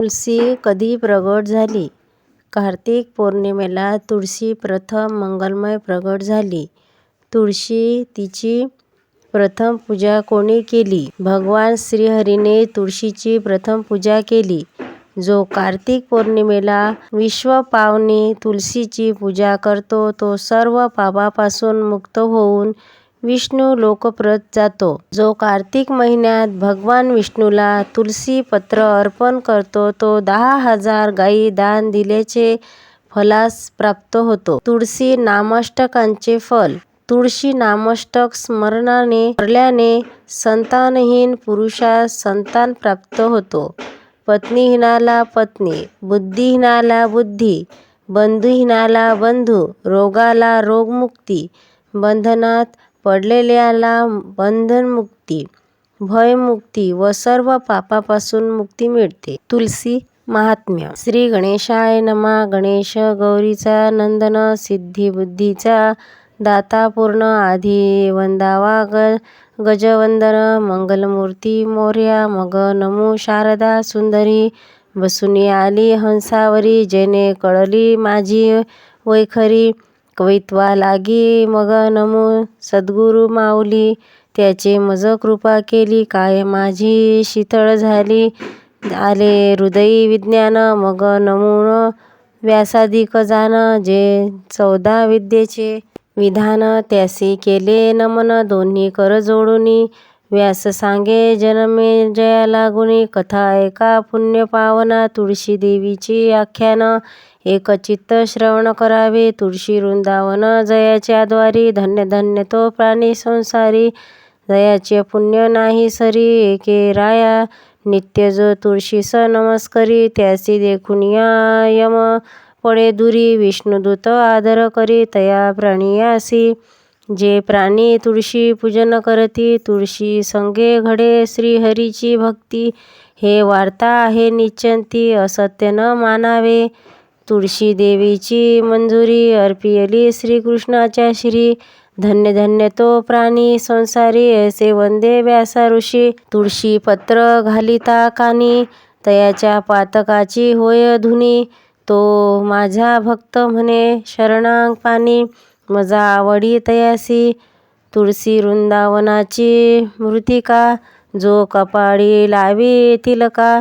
तुलसी कधी प्रगट झाली कार्तिक पौर्णिमेला तुळशी प्रथम मंगलमय प्रगट झाली. तुळशी तिची प्रथम पूजा कोणी केली? भगवान श्रीहरीने तुळशीची प्रथम पूजा केली. जो कार्तिक पौर्णिमेला विश्वपावनी तुळशीची पूजा करतो तो सर्व पापापासून मुक्त होऊन विष्णू लोकप्रत जातो. जो कार्तिक महिन्यात भगवान विष्णूला तुलसी पत्र अर्पण करतो तो दहा हजार गायी दान दिल्याचे फलास प्राप्त होतो. तुळशी नामाष्टकांचे फल तुळशी नामष्टक स्मरणाने करल्याने संतानहीन पुरुषास संतान प्राप्त होतो. पत्नीहीनाला पत्नी, बुद्धिहीनाला बुद्धी, बंधुहीनाला बंधू, रोगाला रोगमुक्ती, बंधनात पडलेल्याला बंधनमुक्ती, भयमुक्ती व सर्व पापापासून मुक्ती मिळते. तुलसी माहात्म्य श्री गणेशाय नमः गणेश गौरीचा नंदन सिद्धिबुद्धीचा दाता पूर्ण आधी वंदावा गजवंदन मंगलमूर्ती मोरया मग नमू शारदा सुंदरी बसूनी आली हंसावरी जेने कळली माझी वैखरी कवित्वा लागी मग नमू सद्गुरु माऊली त्याचे मज कृपा केली काय माझी शीतळ झाली? आले हृदयी विज्ञान मग नमू व्यासाधिक जाण जे चौदा विद्येचे विधान त्यासी केले नमन दोन्ही कर जोडुनी. व्यास सांगे जनमे जया लागुनी कथा ऐका पुण्य पावना तुळशी देवीची आख्यान. एकचित्त श्रवण करावे. तुळशी वृंदावन जयाच्या द्वारी. धन्य धन्य तो प्राणी संसारी. जयाचे पुण्य नाही सरी. एके राया. नित्य जो तुळशीस नमस्करी त्यासी देखुनिया यम पडे दुरी. विष्णुदूत आदर करी तया प्राणियासी जे प्राणी तुळशी पूजन करती तुळशी संगे घडे श्रीहरीची भक्ती. हे वार्ता आहे निश्चिंती असत्य न मानावे. तुळशी देवीची मंजुरी अर्पियली श्रीकृष्णाच्या श्री. धन्य धन्य तो प्राणी संसारी ऐसे वंदे व्यासा ऋषी. तुळशी पत्र घालिता कानी तयाच्या पातकाची होय धुनी. तो माझा भक्त म्हणे शरणांग पाणी मजा आवडी तयासी. तुळशी वृंदावनाची मृतिका जो कपाळी लावी तिलका.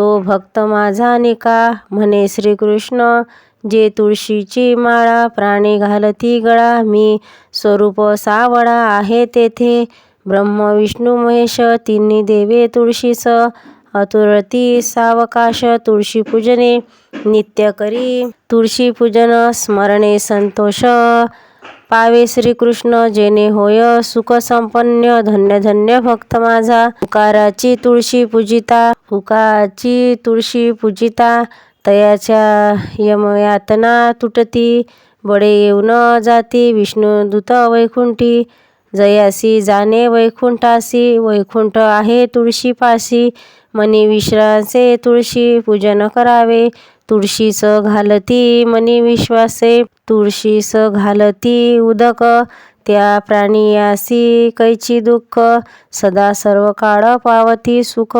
तो भक्त माझा निका. म्हणे श्रीकृष्ण जे तुळशीची माळा प्राणी घालती गळा. मी स्वरूप सावळा आहे तेथे. ब्रह्म विष्णू महेश तिन्ही देवे तुळशीस. अतुरती सावकाश तुळशी पूजने नित्य करी. तुळशी पूजन स्मरणे संतोष. पावे श्रीकृष्ण जेणे होय सुख संपन्न धन्य धन्य भक्त माझा. हुकाराची तुळशी पूजिता हुकाची तुळशी पूजिता तयाच्या यमयातना तुटती बडे येऊन जाती विष्णुदूत वैकुंठी जयासी जाणे वैकुंठासी वैकुंठ आहे तुळशीपासी मनी विश्रांचे तुळशी पूजन करावे तुळशीस घालती मनी विश्वासे तुळशीस घालती उदक. त्या प्राणियासी कैची दुःख सदा सर्व काळ पावती सुख.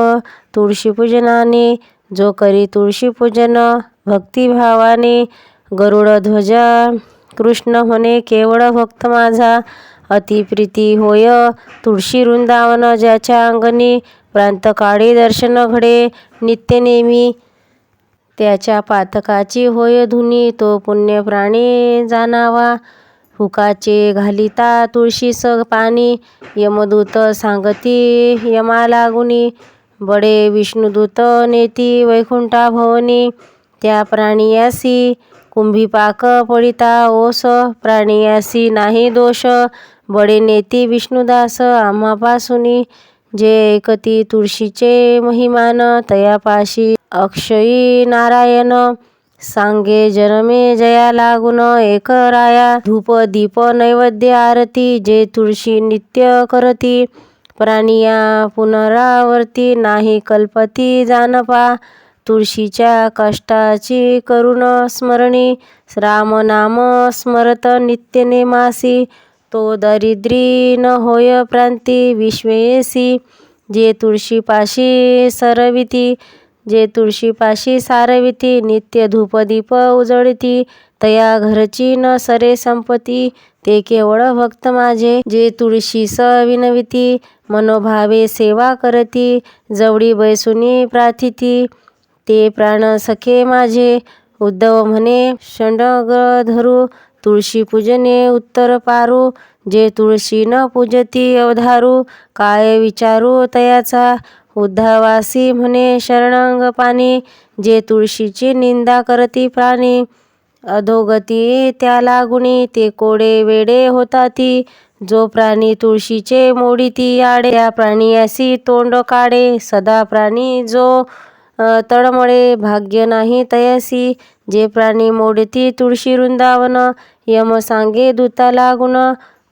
तुळशी पूजनाने जो करी तुळशी पूजन भक्तिभावाने गरुडध्वज कृष्ण होणे केवळ भक्त माझा. अतिप्रीती होय तुळशी वृंदावन ज्याच्या अंगणी. प्रातःकाळी दर्शन घडे नित्यनेमी त्याच्या पातकाची होय धुनी तो पुण्य प्राणी जाणावा. हुकाचे घालिता तुळशीस पाणी यमदूत सांगती यमालागुनी बडे विष्णुदूत नेती वैकुंठा भवनी. त्या प्राणियासी कुंभीपाक पडिता ओस प्राणियासी नाही दोष. बडे नेती विष्णुदास आम्हापासुनी. जे एकती तुळशीचे महिमान तयापाशी अक्षयी नारायण सांगे जनमे जया लागून एक राया धूप दीप नैवेद्य आरती जे तुळशी नित्य करती प्राणिया पुनरावर्ती नाही कल्पती जानपा तुळशीच्या कष्टाची करुण स्मरणी रामनाम स्मरत नित्यनेमासी तो दरिद्री न होय प्रांती विश्वेसी जे तुळशीपाशी सरविती जे तुळशीपाशी सारविती नित्य धूपदीप उजळती तया घरची न सरे संपती ते केवळ भक्त माझे जे तुळशीस विनविती मनोभावे सेवा करती जवळी बैसुनी प्रार्थिती ते प्राण सखे माझे उद्धव म्हणे षंडग धरू तुळशी पूजने उत्तर पारू जे तुळशी न पूजती अवधारू काय विचारू तयाचा? उद्धवासी म्हणे शरणांग पाणी जे तुळशीची निंदा करती प्राणी. अधोगती त्या लागुनी ते कोडे वेडे होता ती जो प्राणी तुळशीचे मोडीती आडे त्या प्राणियासी तोंड काढे. सदा प्राणी जो तळमळे भाग्य नाही तयासी. जे प्राणी मोडती तुळशी वृंदावन यम सांगे दूता लागून.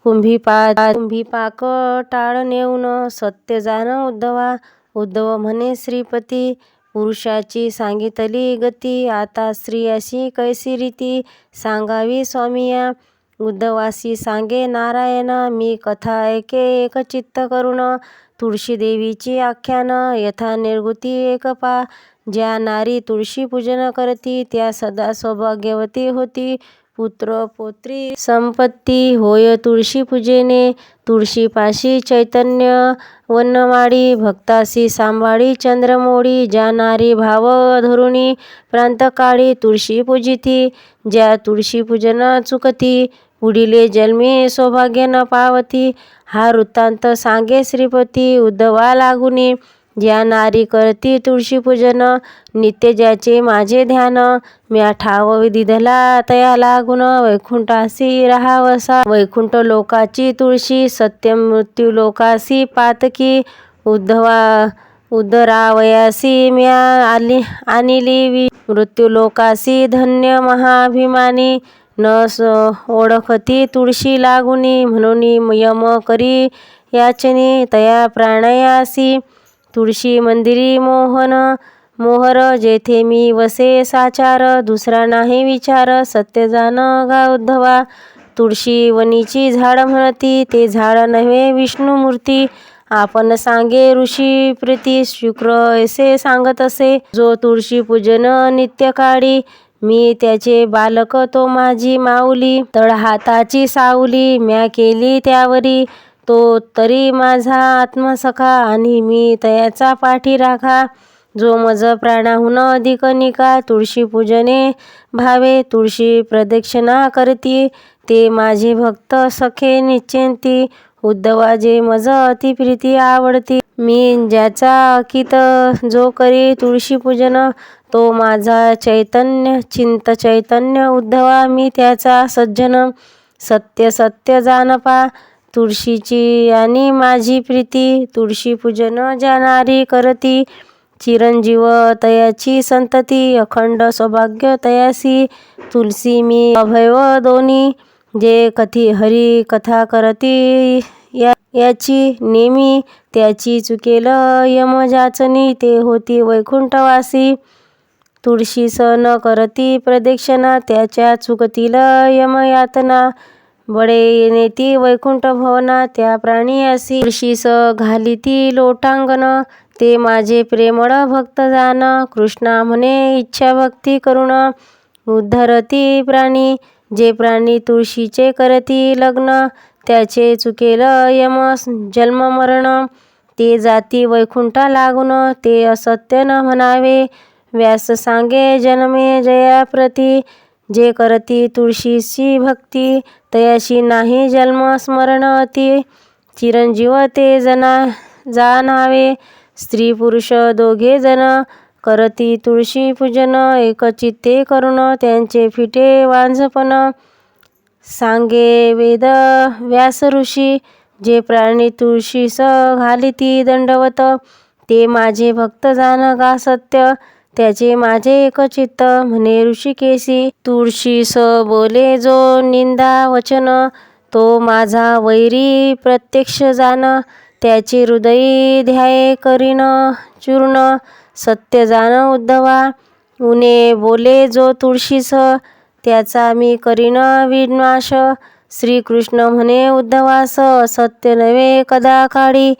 कुंभीपा कुंभीपाक टाळ नेऊन सत्य जाण उद्धवा. उद्धव म्हणे श्रीपती पुरुषाची सांगितली गती. आता स्त्रियाशी कैसी रीती? सांगावी स्वामिया. उद्धवासी सांगे नारायण. मी कथा ऐके एकचित्त करुण तुळशी देवीची आख्यान यथा निर्गुती एक पा ज्या नारी तुळशी पूजन करती त्या सदा सौभाग्यवती होती. पुत्र पोत्री संपत्ती होय तुळशी पूजेने. तुळशीपाशी चैतन्य वनमाळी भक्तासी सांभाळी चंद्रमोळी ज्या नारी भाव धरुणी प्रांतकाळी तुळशी पूजिती. ज्या तुळशी पूजन चुकती पुढिले जन्मी सौभाग्य न पावती हा वृत्तांत सांगे श्रीपती उद्धवा लागुनी. ज्या नारी करती तुळशी पूजन नित्य ज्याचे माझे ध्यान म्या ठाव दिधला तया लागून. वैकुंठासी राहावसा वैकुंठ लोकाची तुळशी सत्य मृत्यू लोकासी पातकी. उद्धवा उद्धरावयासी म्या आली आणिली मृत्यू लोकासी धन्य महाभिमानी. न ओळखती तुळशी लागुनी म्हणून यम करी याचनी तया प्राणयासी. तुळशी मंदिरी मोहन मोहर जेथे मी वसे साचार दुसरा नाही विचार सत्य जाण गा उद्धवा. तुळशी वनीची झाड म्हणती ते झाड नव्हे विष्णुमूर्ती आपण सांगे ऋषी प्रीती शुक्र ऐसे सांगत असे. जो तुळशी पूजन नित्यकाळी मी त्याचे बालक तो माझी माऊली. तळ हाताची सावली म्या केली त्यावरी. तो तरी माझा आत्मसखा आणि मी तयाचा पाठी राखा. जो मज प्राणाहून अधिक निका तुळशी पूजने भावे तुळशी प्रदक्षिणा करती. ते माझे भक्त सखे निश्चिंती. उद्धवा जे मज अतिप्रीती आवडती. मी ज्याचा अकित जो करी तुळशी पूजन तो माझा चैतन्य चिंत चैतन्य उद्धवा. मी त्याचा सज्जन सत्य सत्य जानपा. तुळशीची आणि माझी प्रीती तुळशी पूजन जाणारी करती. चिरंजीव तयाची संतती अखंड सौभाग्य तयासी. तुलसी मी अभयव दोन्ही जे कथी हरी कथा करती या याची नेमी त्याची चुकेल यम जाचनी ते होती वैकुंठवासी. तुळशीस न करती प्रदक्षिणा त्याच्या चुकतील यमयातना. बडे नेती वैकुंठ भवना त्या प्राणी असी. तुळशीस घालिती लोटांगण ते माझे प्रेमळ भक्त जाण कृष्णा म्हणे इच्छा भक्ती करुण उद्धरती प्राणी जे प्राणी तुळशीचे करती लग्न त्याचे चुकेल यम जन्म मरण. ते जाती वैकुंठा लागून ते असत्य न म्हणावे. व्यास सांगे जन्मे जयाप्रती. जे करती तुळशीची भक्ती तयाशी नाही जन्म स्मरण अति. चिरंजीव ते जना जाणावे. स्त्री पुरुष दोघे जण करती. तुळशी पूजन एकचित्ते करून त्यांचे फिटे वांझपण सांगे वेद व्यास ऋषी जे प्राणी तुळशीस घालिती दंडवत. ते माझे भक्त जाण गा सत्य त्याचे माझे एकचित्त म्हणे ऋषिकेशी. तुळशीस बोले जो निंदा वचन तो माझा वैरी प्रत्यक्ष जाण. त्याचे हृदयी ध्याये करीन चूर्ण. सत्य जाण उद्धवा. उने बोले जो तुळशीस त्याचा मी करीन विनाश. श्रीकृष्ण म्हणे उद्धवास सत्य नव्हे कदा काळी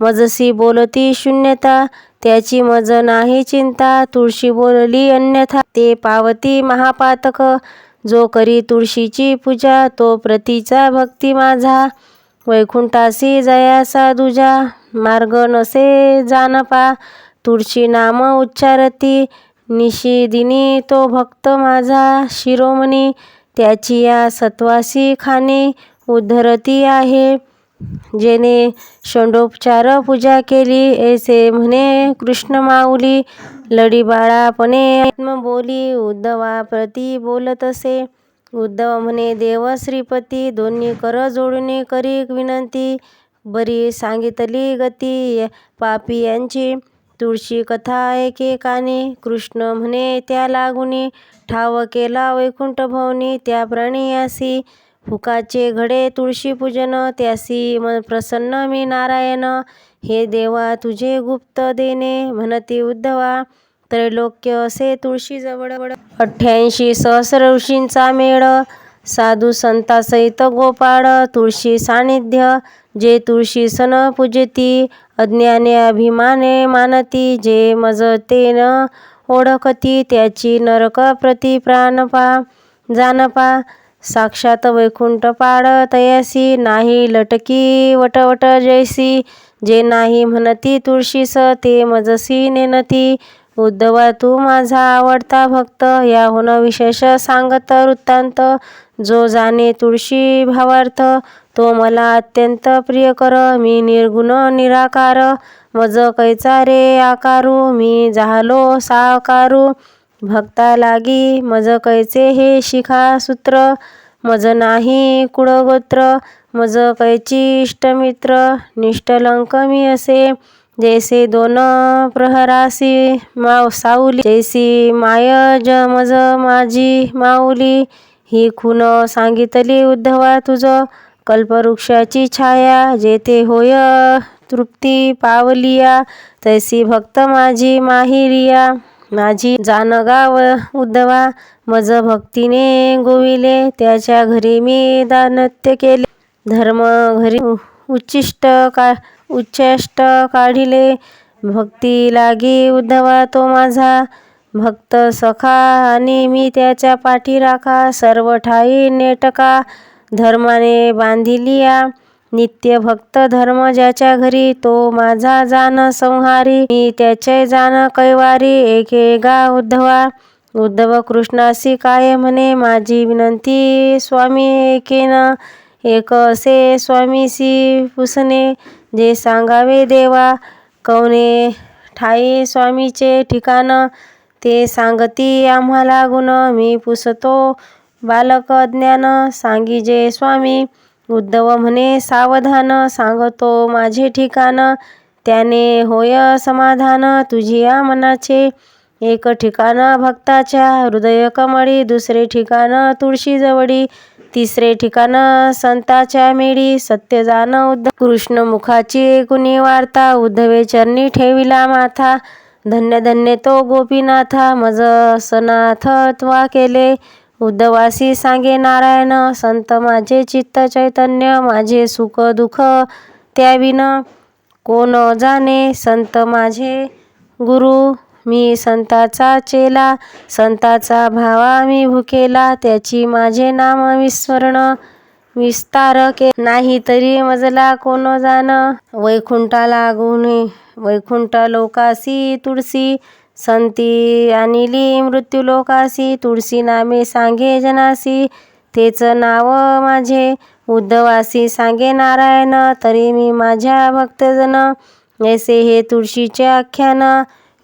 मजसी बोलती शून्यता त्याची मज नाही चिंता. तुळशी बोलली अन्यथा ते पावती महापातक. जो करी तुळशीची पूजा तो प्रतीचा भक्ती माझा. वैकुंठासी जयासा दुजा मार्ग नसे जानपा. तुळशी नाम उच्चारती. निशिदिनी तो भक्त माझा शिरोमणी. त्याची या सत्वासी खाणे उद्धरती आहे. जेने षोंडोपचार पूजा केली ऐसे म्हणे कृष्ण माऊली. लढी बाळापणे आत्मबोली उद्धवा प्रती बोलत असे. उद्धव म्हणे देव श्रीपती दोन्ही कर जोडून करी विनंती. बरी सांगितली गती पापी यांची. तुळशी कथा एकेकाने कृष्ण म्हणे त्या लागुनी ठाव केला वैकुंठ भवनी त्या प्राणियासी फुकाचे घडे तुळशी पूजन त्यासी मन प्रसन्न मी नारायण हे देवा तुझे गुप्त देणे म्हणती उद्धवा त्रैलोक्य असे तुळशी जवळ अठ्ठ्याऐंशी सहस्र ऋषींचा मेळ साधू संतासहित गोपाळ तुळशी सानिध्य जे तुळशी सन पूजती अज्ञाने अभिमाने मानती जे मजतेन ओळखती त्याची नरक प्रति प्राणपा जानपा. साक्षात वैकुंठ पाड तयासी नाही लटकी वटवट जैसी. जे नाही म्हणती तुळशीस ते मजसी नेनती. उद्धवा तू माझा आवडता भक्त याहून विशेष सांगत वृत्तांत. जो जाणे तुळशी भावार्थ तो मला अत्यंत प्रिय कर मी निर्गुण निराकार. मज कैचा रे आकारू मी झालो साकारू भक्ता लागी मज कैचे हे शिखा सूत्र. मज नाही कुळगोत्र मज कैची इष्टमित्र. निष्ठलंक मी असे जैसे दोन प्रहरासी माव साऊली जैसी माय ज मज माझी माऊली. ही खून सांगितली उद्धवा तुझं. कल्पवृक्षाची छाया जेथे होय तृप्ती पावलिया तैसी भक्त माझी माहिरिया. माझी जानगाव उद्धवा मज भक्तीने गोविले त्याच्या घरी मी दानत्य केले. धर्म घरी उच्चिष्ट का उच्चष्ट काढिले. भक्ती लागी उद्धवा तो माझा. भक्त सखा आणि मी त्याच्या पाठी राखा. सर्व ठाई नेटका. धर्माने बांधिलिया नित्य भक्त धर्म ज्याच्या घरी तो माझा जान संहारी. मी त्याचे जान कैवारी एके गा उद्धवा. उद्धव कृष्णासी काय म्हणे? माझी विनंती स्वामी एकेन. एक असे स्वामीसी पुसणे जे सांगावे देवा. कवने ठाई स्वामीचे ठिकाण ते सांगती आम्हाला गुण. मी पुसतो बालक अज्ञान सांगिजे स्वामी. उद्धव म्हणे सावधान सांगतो माझे ठिकाण. त्याने होय समाधान तुझिया मनाचे. एक ठिकाण भक्ताच्या हृदय कमळी दुसरे ठिकाण तुळशी जवळी तिसरे ठिकाण संताच्या मेळी सत्य जाण उद्ध कृष्ण मुखाची कुणी वार्ता उद्धवे चरणी ठेविला माथा. धन्य धन्य तो गोपीनाथा. मज सनाथ त्वा केले. उद्धवासी सांगे नारायण संत माझे चित्त चैतन्य माझे सुख दुःख त्याविन कोण जाणे? संत माझे गुरु मी संताचा चेला संताचा भावा मी भुकेला त्याची माझे नाम विस्मरण विस्तार के. नाही तरी मजला कोण जाण? वैकुंठा गुणे वैकुंठ लोकासी तुळसी संती आणिली मृत्यू लोकासी तुळशी नामे सांगे जनासी तेच नाव माझे उद्धवासी सांगे नारायण तरी मी माझ्या भक्तजन ऐसे हे तुळशीचे आख्यान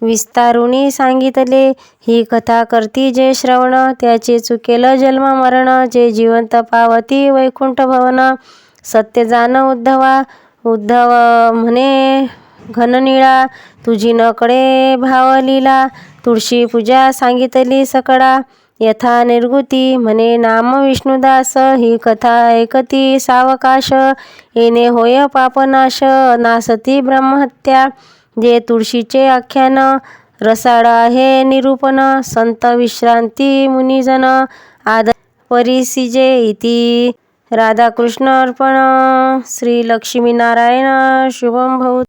विस्तारुणी सांगितले ही कथा करती जे श्रवण त्याचे चुकेल जन्म मरण जे जिवंत पावती वैकुंठ भवन सत्य जाण उद्धवा उद्धव म्हणे घननिळा तुझी नकडे भावलीला तुळशी पूजा सांगितली सकळा. यथा निर्गुती म्हणे नाम विष्णुदास ही कथा ऐकती सावकाश. येणे होय पापनाश नासती ब्रह्महत्या. जे तुळशीचे आख्यान रसाळ आहे निरूपण. संत विश्रांती मुनिजन आद परिसिजे इति. राधाकृष्ण अर्पण. श्री लक्ष्मीनारायण शुभम भाऊ